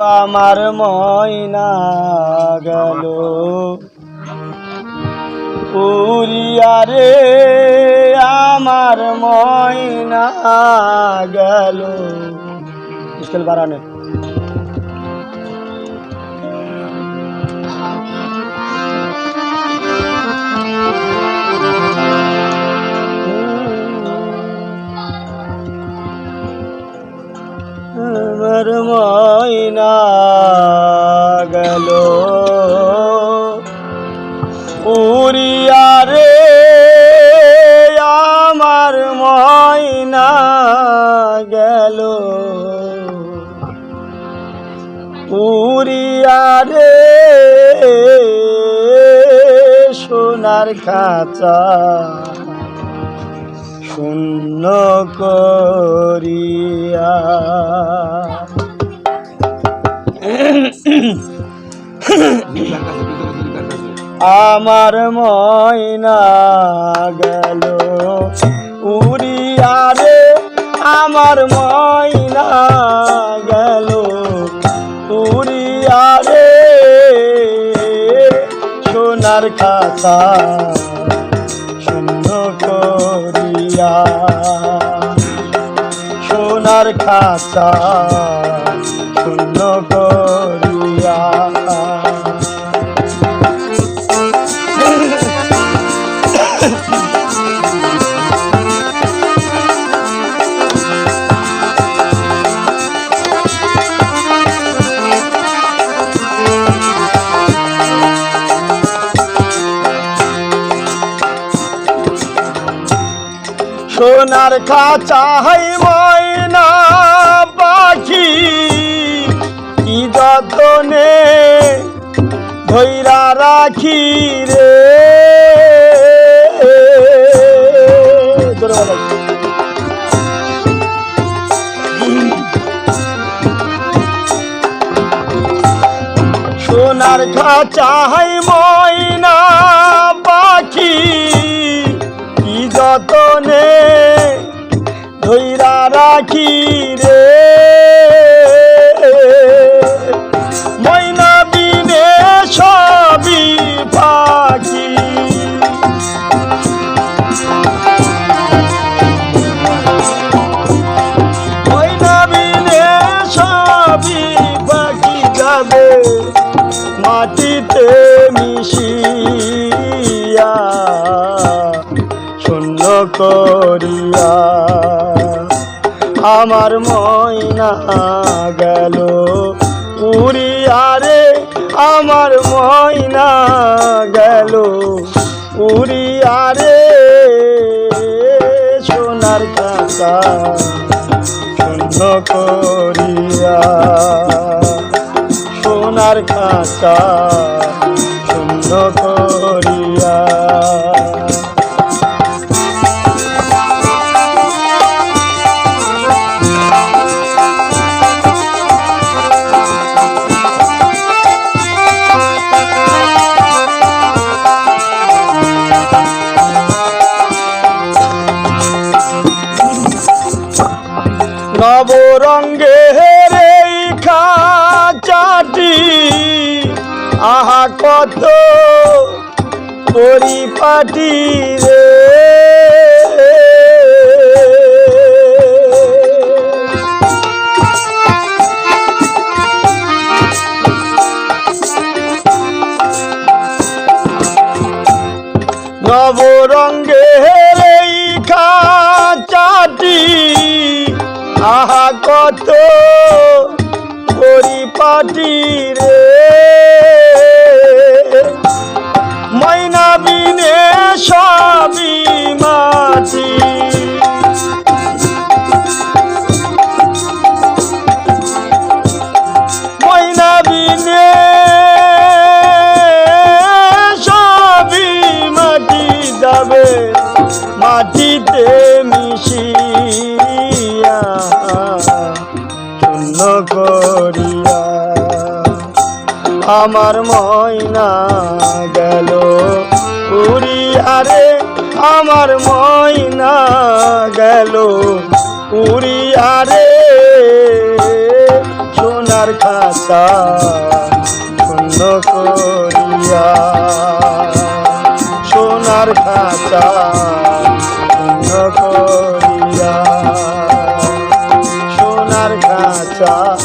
আমার ময়না গেল। উড়িয়া রে আমার ময়না গেল। বাড়ানে। ময়না গেল। উড়িয়া রে আমার ময়না গেল। উড়িয়া রে সোনার খাঁচা শূন্য করিয়া আমার ময়না গেল। উড়িয়া রে, আমার ময়না গেল। উড়িয়া রে, সোনার খাতা শূন্য করিয়া। সোনার খাতা শূন্য করিয়া সোনার খাঁচা হাই ময়না যতনে ধৈরা রাখি রে। সোনার খাঁচা হাই ময়না আমার ময়না গেল। উড়িয়া রে, আমার ময়না গেল। উড়িয়া রে, সোনার কাঁচা শূন্য করিয়া। সোনার খাঁচা শূন্য করিয়া। নবরঙ্গের এই খাঁচাটি আহা কত পরিপাটি রে। নবরঙ্গের এই খাঁচাটি আহা কত পরিপাটি আমার ময়না গেল। উড়িয়া আরে, আমার ময়না গেল। উড়িয়া আরে, সোনার খাঁচা শূন্য করিয়া। সোনার খাঁচা শূন্য করিয়া। সোনার খাঁচা